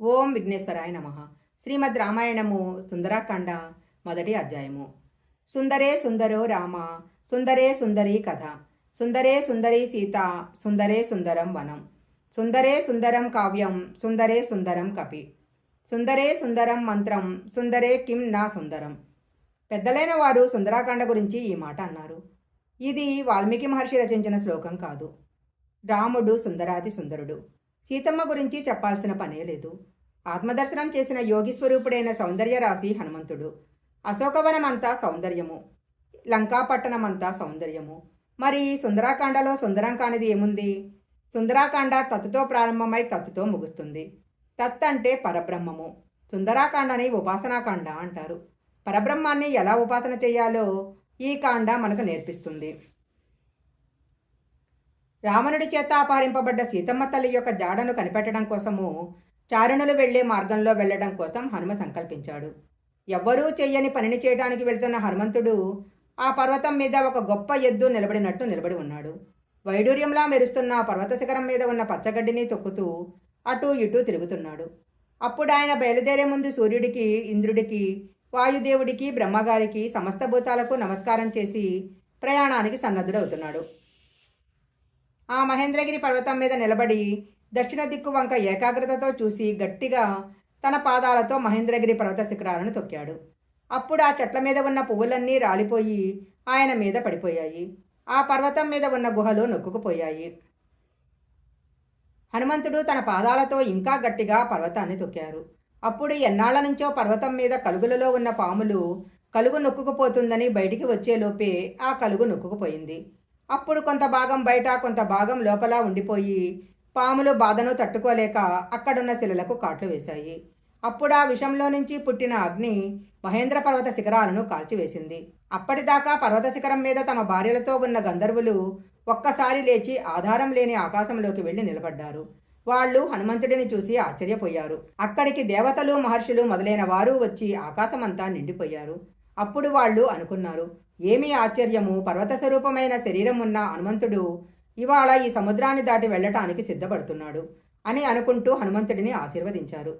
ఓం విఘ్నేశ్వరాయ నమ. శ్రీమద్ రామాయణము సుందరాకాండ మొదటి అధ్యాయము. సుందరే సుందరో రామ సుందరే సుందరి కథ సుందరే సుందరి సీత సుందరే సుందరం వనం సుందరే సుందరం కావ్యం సుందరే సుందరం కపి సుందరే సుందరం మంత్రం సుందరే కిం నా సుందరం. పెద్దలైన వారు సుందరాకాండ గురించి ఈ మాట అన్నారు. ఇది వాల్మీకి మహర్షి రచించిన శ్లోకం కాదు. రాముడు సుందరాతి సుందరుడు. సీతమ్మ గురించి చెప్పాల్సిన పనే లేదు. ఆత్మదర్శనం చేసిన యోగి స్వరూపుడైన సౌందర్యరాశి హనుమంతుడు. అశోకవనం అంతా సౌందర్యము. లంకాపట్టణం అంతా సౌందర్యము. మరి సుందరాకాండలో సుందరం కానిది ఏముంది? సుందరాకాండ తత్తుతో ప్రారంభమై తత్తుతో ముగుస్తుంది. తత్ అంటే పరబ్రహ్మము. సుందరాకాండని ఉపాసనాకాండ అంటారు. పరబ్రహ్మాన్ని ఎలా ఉపాసన చేయాలో ఈ కాండ మనకు నేర్పిస్తుంది. రావణుడి చేత అపహరింపబడ్డ సీతమ్మ తల్లి యొక్క జాడను కనిపెట్టడం కోసము చారణులు వెళ్ళే మార్గంలో వెళ్ళడం కోసం హనుమ సంకల్పించాడు. ఎవ్వరూ చెయ్యని పనిని చేయడానికి వెళ్తున్న హనుమంతుడు ఆ పర్వతం మీద ఒక గొప్ప ఎద్దు నిలబడినట్టు నిలబడి ఉన్నాడు. వైడూర్యంలా మెరుస్తున్న పర్వత శిఖరం మీద ఉన్న పచ్చగడ్డిని తొక్కుతూ అటూ ఇటూ తిరుగుతున్నాడు. అప్పుడు ఆయన బయలుదేరే ముందు సూర్యుడికి ఇంద్రుడికి వాయుదేవుడికి బ్రహ్మగారికి సమస్త భూతాలకు నమస్కారం చేసి ప్రయాణానికి సన్నద్ధుడవుతున్నాడు. ఆ మహేంద్రగిరి పర్వతం మీద నిలబడి దక్షిణ దిక్కు వంక ఏకాగ్రతతో చూసి గట్టిగా తన పాదాలతో మహేంద్రగిరి పర్వత శిఖరాలను తొక్కాడు. అప్పుడు ఆ చెట్ల మీద ఉన్న పువ్వులన్నీ రాలిపోయి ఆయన మీద పడిపోయాయి. ఆ పర్వతం మీద ఉన్న గుహలు నొక్కుకుపోయాయి. హనుమంతుడు తన పాదాలతో ఇంకా గట్టిగా పర్వతాన్ని తొక్కారు. అప్పుడు ఎన్నాళ్ళ నుంచో పర్వతం మీద కలుగులలో ఉన్న పాములు కలుగు నొక్కుకుపోతుందని బయటికి వచ్చేలోపే ఆ కలుగు నొక్కుకుపోయింది. అప్పుడు కొంత భాగం బయట కొంత భాగం లోపల ఉండిపోయి పాములు బాధను తట్టుకోలేక అక్కడున్న శిలలకు కాట్లు వేశాయి. అప్పుడు ఆ విషంలో నుంచి పుట్టిన అగ్ని మహేంద్ర పర్వత శిఖరాలను కాల్చివేసింది. అప్పటిదాకా పర్వత శిఖరం మీద తమ భార్యలతో ఉన్న గంధర్వులు ఒక్కసారి లేచి ఆధారం లేని ఆకాశంలోకి వెళ్ళి నిలబడ్డారు. వాళ్ళు హనుమంతుడిని చూసి ఆశ్చర్యపోయారు. అక్కడికి దేవతలు మహర్షులు మొదలైన వారు వచ్చి ఆకాశమంతా నిండిపోయారు. అప్పుడు వాళ్ళు అనుకున్నారు ఏమీ ఆశ్చర్యము? పర్వత స్వరూపమైన శరీరం ఉన్న హనుమంతుడు ఇవాళ ఈ సముద్రాన్ని దాటి వెళ్ళటానికి సిద్ధపడుతున్నాడు అని అనుకుంటూ హనుమంతుడిని ఆశీర్వదించారు.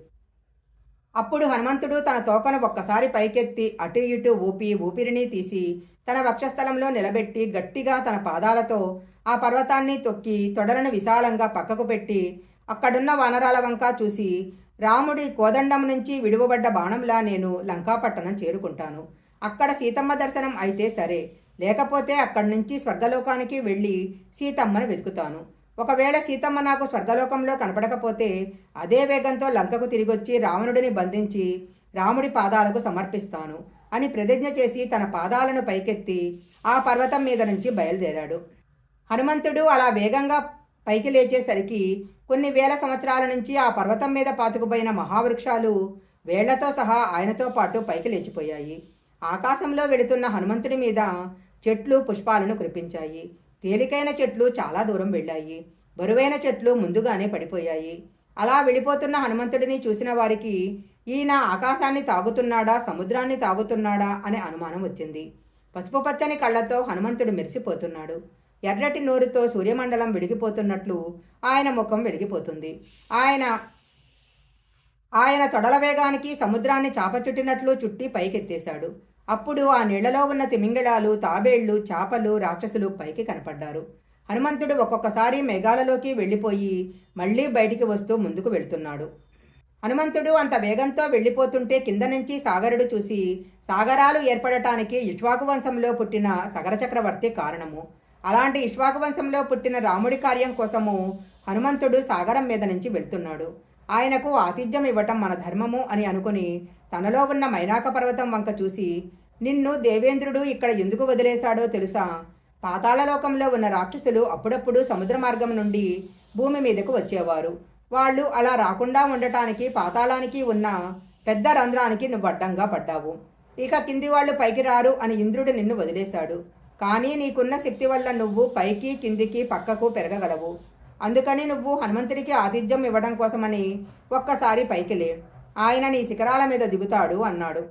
అప్పుడు హనుమంతుడు తన తోకను ఒక్కసారి పైకెత్తి అటు ఇటు ఊపి ఊపిరిని తీసి తన వక్షస్థలంలో నిలబెట్టి గట్టిగా తన పాదాలతో ఆ పర్వతాన్ని తొక్కి తొడలను విశాలంగా పక్కకు పెట్టి అక్కడున్న వానరాల వంక చూసి రాముడి కోదండం నుంచి విడువబడ్డ బాణంలా నేను లంకాపట్టణం చేరుకుంటాను. అక్కడ సీతమ్మ దర్శనం అయితే సరే. లేకపోతే అక్కడి నుంచి స్వర్గలోకానికి వెళ్ళి సీతమ్మను వెతుకుతాను. ఒకవేళ సీతమ్మ నాకు స్వర్గలోకంలో కనపడకపోతే అదే వేగంతో లంకకు తిరిగొచ్చి రావణుడిని బంధించి రాముడి పాదాలకు సమర్పిస్తాను అని ప్రతిజ్ఞ చేసి తన పాదాలను పైకెత్తి ఆ పర్వతం మీద నుంచి బయలుదేరాడు. హనుమంతుడు అలా వేగంగా పైకి లేచేసరికి కొన్ని వేల సంవత్సరాల నుంచి ఆ పర్వతం మీద పాతుకుపోయిన మహావృక్షాలు వేళ్ళతో సహా ఆయనతో పాటు పైకి లేచిపోయాయి. ఆకాశంలో వెళుతున్న హనుమంతుడి మీద చెట్లు పుష్పాలను కురిపించాయి. తేలికైన చెట్లు చాలా దూరం వెళ్ళాయి. బరువైన చెట్లు ముందుగానే పడిపోయాయి. అలా వెళ్ళిపోతున్న హనుమంతుడిని చూసిన వారికి ఈయన ఆకాశాన్ని తాగుతున్నాడా? సముద్రాన్ని తాగుతున్నాడా? అనే అనుమానం వచ్చింది. పసుపు పచ్చని కళ్ళతో హనుమంతుడు మెరిసిపోతున్నాడు. ఎర్రటి నోరుతో సూర్యమండలం వెలిగిపోతున్నట్లు ఆయన ముఖం వెలిగిపోతుంది. ఆయన ఆయన తొడల వేగానికి సముద్రాన్ని చాపచుట్టినట్లు చుట్టి పైకెత్తేశాడు. అప్పుడు ఆ నీళ్ళలో ఉన్న తిమింగళాలు తాబేళ్ళు చేపలు రాక్షసులు పైకి కనపడ్డారు. హనుమంతుడు ఒక్కొక్కసారి మేఘాలలోకి వెళ్ళిపోయి మళ్ళీ బయటికి వస్తూ ముందుకు వెళ్తున్నాడు. హనుమంతుడు అంత వేగంతో వెళ్ళిపోతుంటే కింద నుంచి సాగరుడు చూసి సాగరాలు ఏర్పడటానికి ఇష్వాకు వంశంలో పుట్టిన సగర చక్రవర్తి కారణము. అలాంటి ఇష్వాకు వంశంలో పుట్టిన రాముడి కార్యం కోసము హనుమంతుడు సాగరం మీద నుంచి వెళ్తున్నాడు. ఆయనకు ఆతిథ్యం ఇవ్వటం మన ధర్మము అని అనుకుని తనలో ఉన్న మైనాక పర్వతం వంక చూసి నిన్ను దేవేంద్రుడు ఇక్కడ ఎందుకు వదిలేశాడో తెలుసా? పాతాళలోకంలో ఉన్న రాక్షసులు అప్పుడప్పుడు సముద్ర మార్గం నుండి భూమి మీదకు వచ్చేవారు. వాళ్ళు అలా రాకుండా ఉండటానికి పాతాళానికి ఉన్న పెద్ద రంధ్రానికి నువ్వు అడ్డంగా పడ్డావు. ఇక కింది వాళ్ళు పైకి రారు అని ఇంద్రుడు నిన్ను వదిలేశాడు. కానీ నీకున్న శక్తి వల్ల నువ్వు పైకి కిందికి పక్కకు పెరగగలవు. అందుకని నువ్వు హనుమంతుడికి ఆతిథ్యం ఇవ్వడం కోసమని ఒక్కసారి పైకి లే. ఆయన నీ శిఖరాల మీద దిగుతాడు అన్నాడు.